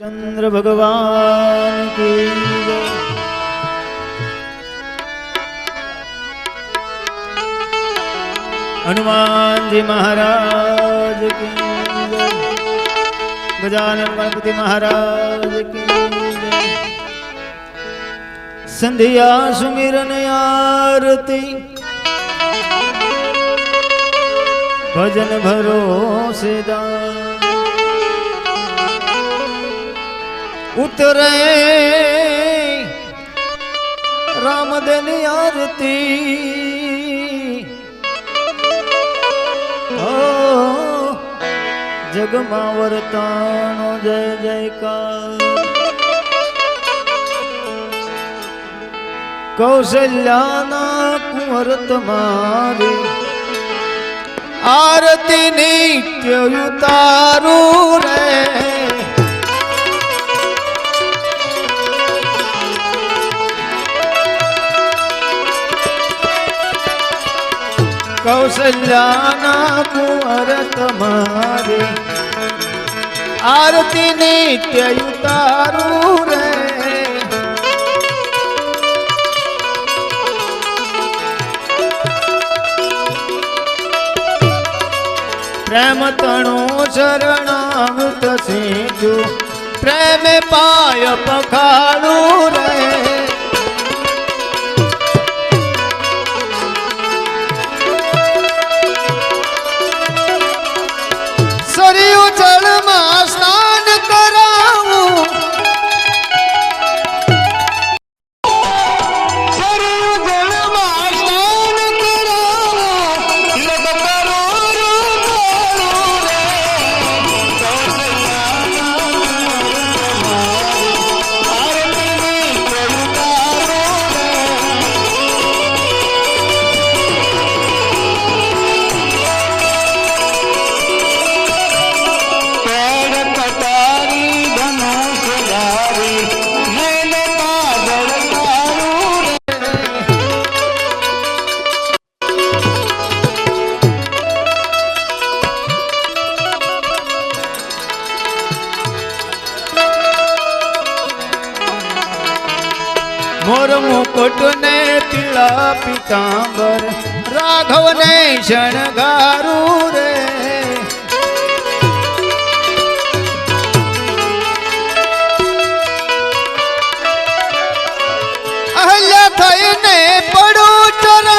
ચંદ્ર ભગવાન. હનુમાનજી મહારાજ. ગજાનન ગણપતિ મહારાજ. સંધ્યા સુમિરન આરતી ભજન ભરોસેદાર ઉતરે. રામદની આરતી. જગમાં વર્તાણો જય જયકાર. કૌશલ્યાના કુંવર તમારી આરતી નિત્ય ઉતારું રે. કૌશલ્યાના કુંવર તમારે. આરતી નિત્ય ઉતારું રે. પ્રેમ તણો શરણામૃત સિંધુ પ્રેમ પાય પખાડું મોર મુકુટ ને પીળા પિતાંબર. રાઘવ ને શણગારું રે. અહલ્યા થઈને પડું ચરણમાં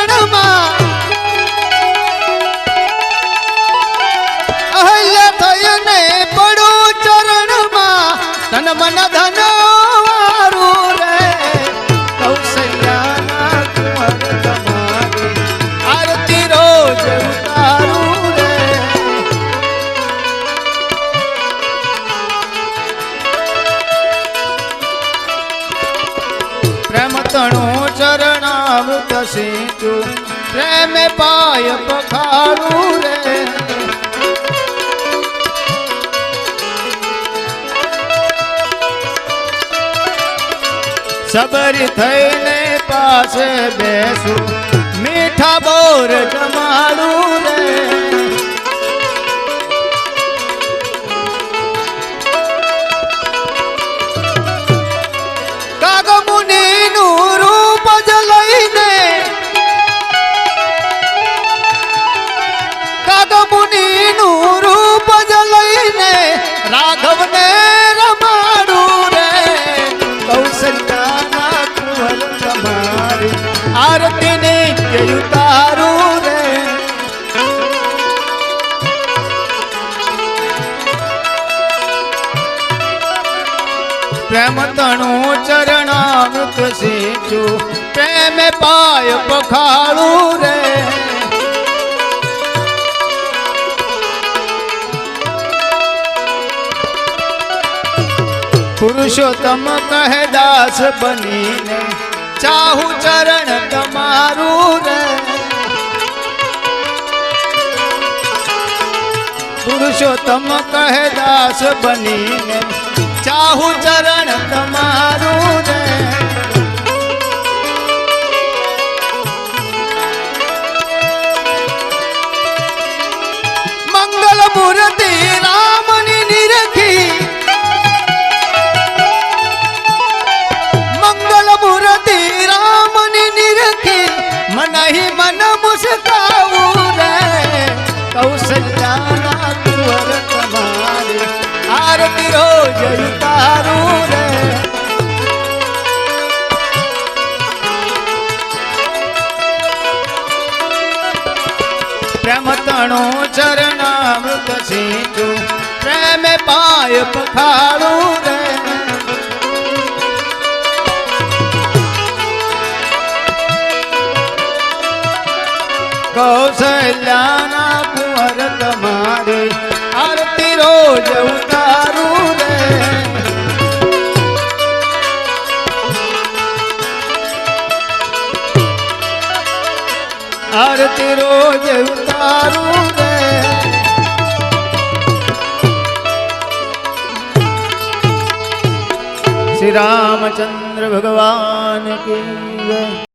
ચરણામૃત સિંચુ પ્રેમ પાય પખારું રે. સબરી થઈને પાસે બેસું. મીઠા બોર જમાડું રે. પ્રેમ તણું ચરણામૃત સિંચું પ્રેમ પાય પખાડું રે પુરુષોત્તમ કહે દાસ બનીને ચાહુ ચરણ તમારું રે પુરુષોત્તમ કહે દાસ બનીને चाहू चरण तमारू ने मंगल मूर्ति राम निरखी। मंगल मूर्ति राम निरखी। मन ही मन मुस्काऊ रे कौशल्या તણું ચરણામૃત સિંચું પ્રેમ પાય પખાડું રે. કૌશલ્યાના કુંવર તમારી આરતી રોજ ઉતારું આરતી રોજ ઉતારું રે. શ્રી રામચંદ્ર ભગવાન કી